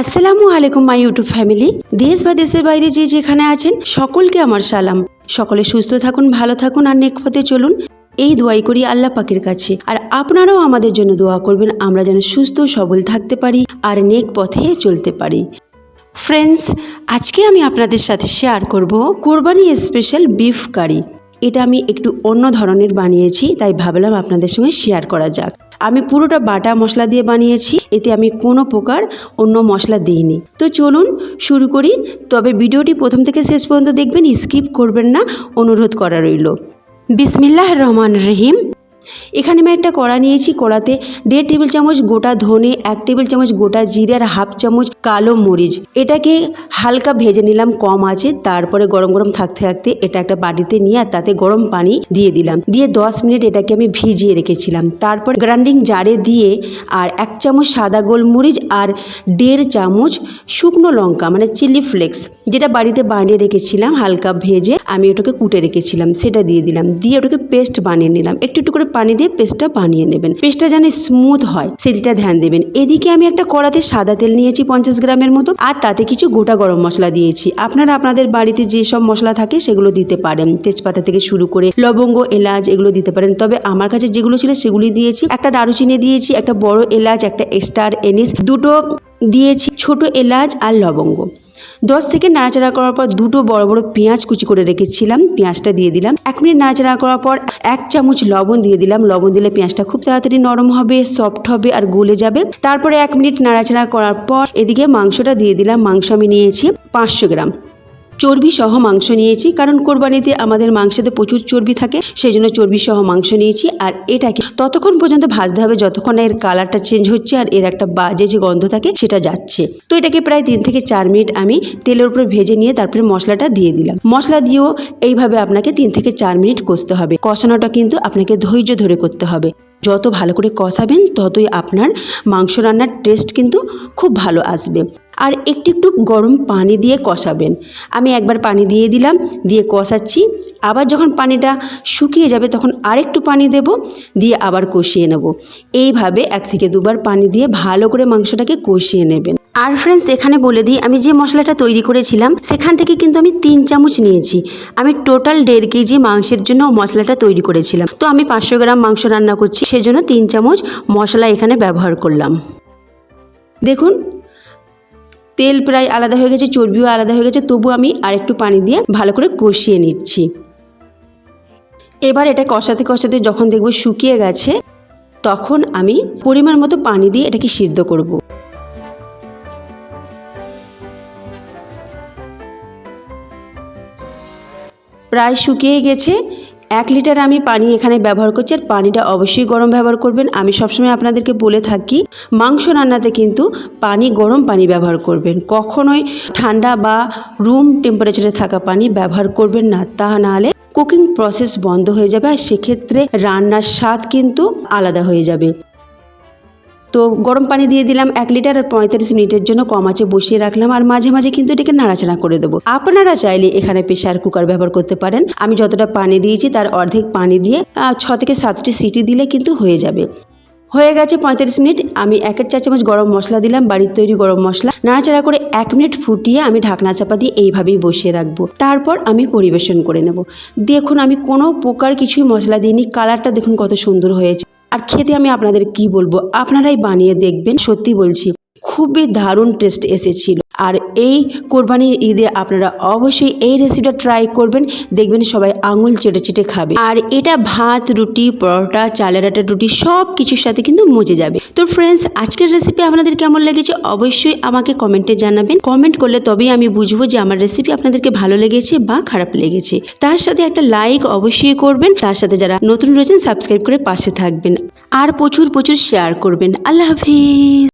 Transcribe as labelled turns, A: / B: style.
A: আসসালামু আলাইকুম my YouTube family দেশ বা দেশের বাইরে যে যেখানে আছেন, সকলকে আমার সালাম। সকলে সুস্থ থাকুন, ভালো থাকুন আর নেক পথে চলুন। এই দোয়াই করি আল্লাহ পাকের কাছে। আর আপনারাও আমাদের জন্য দোয়া করবেন, আমরা যেন সুস্থ, সবল থাকতে পারি আর নেক পথে চলতে পারি। ফ্রেন্ডস আজকে আমি আপনাদের সাথে শেয়ার করব কোরবানি স্পেশাল বিফ কারি এটা আমি একটু অন্য ধরনের বানিয়েছি, তাই ভাবলাম আপনাদের সঙ্গে শেয়ার করা যাক। আমি পুরোটা বাটা মশলা দিয়ে বানিয়েছি, এতে আমি কোনো প্রকার অন্য মশলা দিইনি। তো চলুন শুরু করি, তবে ভিডিওটি প্রথম থেকে শেষ পর্যন্ত দেখবেন, স্কিপ করবেন না, অনুরোধ করা রইল। বিসমিল্লাহ রহমান রহিম। এখানে আমি একটা কড়া নিয়েছি, কড়াতে দেড় টেবিল চামচ গোটা ধনে, এক টেবিল চামচ গোটা জিরে আর হাফ চামচ কালো মরিচ। এটাকে হালকা ভেজে নিলাম, কম আছে, তারপরে গরম গরম থাকতে থাকতে এটা একটা বাটিতে নিয়ে আর তাতে গরম পানি দিয়ে দিলাম। দিয়ে দশ মিনিট এটাকে আমি ভিজিয়ে রেখেছিলাম। তারপর গ্রাইন্ডিং জারে দিয়ে আর এক চামচ সাদা গোলমরিচ আর দেড় চামচ শুকনো লঙ্কা মানে চিলি ফ্লেক্স, যেটা বাড়িতে বানিয়ে রেখেছিলাম, হালকা ভেজে আমি ওটাকে কুটে রেখেছিলাম, সেটা দিয়ে দিলাম। দিয়ে ওটাকে পেস্ট বানিয়ে নিলাম। একটু একটু করে পানি দিয়ে পেস্টটা বানিয়ে নেবেন। পেস্টটা যেন স্মুথ হয় সেদিকটা ধ্যান দেবেন। এদিকে আমি একটা কড়াতে সাদা তেল নিয়েছি পঞ্চাশ গ্রামের মতো, আর তাতে কিছু গোটা গরম মশলা দিয়েছি। আপনারা আপনাদের বাড়িতে যেসব মশলা থাকে সেগুলো দিতে পারেন। তেজপাতা থেকে শুরু করে লবঙ্গ, এলাচ এগুলো দিতে পারেন। তবে আমার কাছে যেগুলো ছিল সেগুলি দিয়েছি। একটা দারুচিনি দিয়েছি, একটা বড় এলাচ, একটা স্টার এনিস, দুটো দিয়েছি ছোট এলাচ আর লবঙ্গ। দশ থেকে নাড়াচাড়া করার পর দুটো বড় বড় পেঁয়াজ কুচি করে রেখেছিলাম, পেঁয়াজটা দিয়ে দিলাম। এক মিনিট নাড়াচাড়া করার পর এক চামচ লবণ দিয়ে দিলাম। লবণ দিলে পেঁয়াজটা খুব তাড়াতাড়ি নরম হবে সফট হবে আর গলে যাবে। তারপরে এক মিনিট নাড়াচাড়া করার পর এদিকে মাংসটা দিয়ে দিলাম। মাংস আমি নিয়েছি পাঁচশো গ্রাম। চর্বি সহ মাংস নিয়েছি, কারণ কোরবানিতে আমাদের মাংসেতে প্রচুর চর্বি থাকে সেই জন্য চর্বি সহ মাংস নিয়েছি, আর এটাকে ততক্ষণ পর্যন্ত ভাজতে হবে যতক্ষণ এর কালারটা চেঞ্জ হচ্ছে আর এর একটা বাজে যে গন্ধ থাকে, সেটা যাচ্ছে। তো এটাকে প্রায় তিন থেকে চার মিনিট আমি তেলের উপরে ভেজে নিয়ে তারপরে মশলাটা দিয়ে দিলাম। মশলা দিয়েও এইভাবে আপনাকে তিন থেকে চার মিনিট কষতে হবে। কষানোটা কিন্তু আপনাকে ধৈর্য ধরে করতে হবে। যত ভালো করে কষাবেন, ততই আপনার মাংস রান্নার টেস্ট কিন্তু খুব ভালো আসবে। আর একটু একটু গরম পানি দিয়ে কষাবেন। আমি একবার পানি দিয়ে দিলাম, দিয়ে কষাচ্ছি। আবার যখন পানিটা শুকিয়ে যাবে তখন আরেকটু পানি দেব, দিয়ে আবার কষিয়ে নেব। এইভাবে এক থেকে দুবার পানি দিয়ে ভালো করে মাংসটাকে কষিয়ে নেবেন। আর ফ্রেন্ডস এখানে বলে দিই, আমি যে মশলাটা তৈরি করেছিলাম, সেখান থেকে কিন্তু আমি তিন চামচ নিয়েছি। আমি টোটাল দেড় কেজি মাংসের জন্য মশলাটা তৈরি করেছিলাম। তো আমি পাঁচশো গ্রাম মাংস রান্না করছি, সেজন্য তিন চামচ মশলা এখানে ব্যবহার করলাম। দেখুন তেল প্রায় আলাদা হয়ে গেছে, চর্বিও আলাদা হয়ে গেছে, তবু আমি আরেকটু পানি দিয়ে ভালো করে কষিয়ে নিচ্ছি। এবার এটা কষাতে কষাতে যখন দেখব শুকিয়ে গেছে, তখন আমি পরিমাণ মতো পানি দিয়ে এটাকে সিদ্ধ করব। প্রায় শুকিয়ে গেছে এক লিটার আমি পানি এখানে ব্যবহার করছি আর পানিটা অবশ্যই গরম ব্যবহার করবেন। আমি সবসময় আপনাদেরকে বলে থাকি, মাংস রান্নাতে কিন্তু পানি, গরম পানি ব্যবহার করবেন। কখনোই ঠান্ডা বা রুম টেম্পারেচারে থাকা পানি ব্যবহার করবেন না। তা নাহলে কুকিং প্রসেস বন্ধ হয়ে যাবে আর সেক্ষেত্রে রান্নার স্বাদ কিন্তু আলাদা হয়ে যাবে। তো গরম পানি দিয়ে দিলাম এক লিটার আর পঁয়তাল্লিশ মিনিটের জন্য কম আছে বসিয়ে রাখলাম আর মাঝে মাঝে কিন্তু এটাকে নাড়াচাড়া করে দেবো। আপনারা চাইলে এখানে প্রেশার কুকার ব্যবহার করতে পারেন। আমি যতটা পানি দিয়েছি তার অর্ধেক পানি দিয়ে ছ থেকে সাতটি সিটি দিলে কিন্তু হয়ে যাবে। হয়ে গেছে পঁয়তাল্লিশ মিনিট। আমি একের চার চামচ গরম মশলা দিলাম, বাড়ির তৈরি গরম মশলা। নাড়াচাড়া করে এক মিনিট ফুটিয়ে আমি ঢাকনা চাপা দিয়ে এইভাবেই বসিয়ে রাখব। তারপর আমি পরিবেশন করে নেব। দেখুন, আমি কোনো প্রকার কিছুই মশলা দিইনি। কালারটা দেখুন কত সুন্দর হয়েছে। আর খেতে আমি আপনাদের কি বলব? আপনারাই বানিয়ে দেখবেন সত্যি বলছি। খুবই দারুণ টেস্ট এসেছিল। আর এই কোরবানির ঈদে আপনারা অবশ্যই এই রেসিপিটা ট্রাই করবেন, দেখবেন সবাই আঙুল চেটে চেটে খাবে। আর এটা ভাত, রুটি, পরোটা, চালের আটা, রুটি সব কিছুর সাথে কিন্তু মজে যাবে। তো ফ্রেন্ডস আজকের রেসিপি আপনাদের কেমন লেগেছে অবশ্যই আমাকে কমেন্টে জানাবেন। কমেন্ট করলে তবেই আমি বুঝব যে আমার রেসিপি আপনাদেরকে ভালো লেগেছে বা খারাপ লেগেছে। তার সাথে একটা লাইক অবশ্যই করবেন, তার সাথে যারা নতুন রয়েছেন সাবস্ক্রাইব করে পাশে থাকবেন। আর প্রচুর প্রচুর শেয়ার করবেন। আল্লাহ হাফিজ।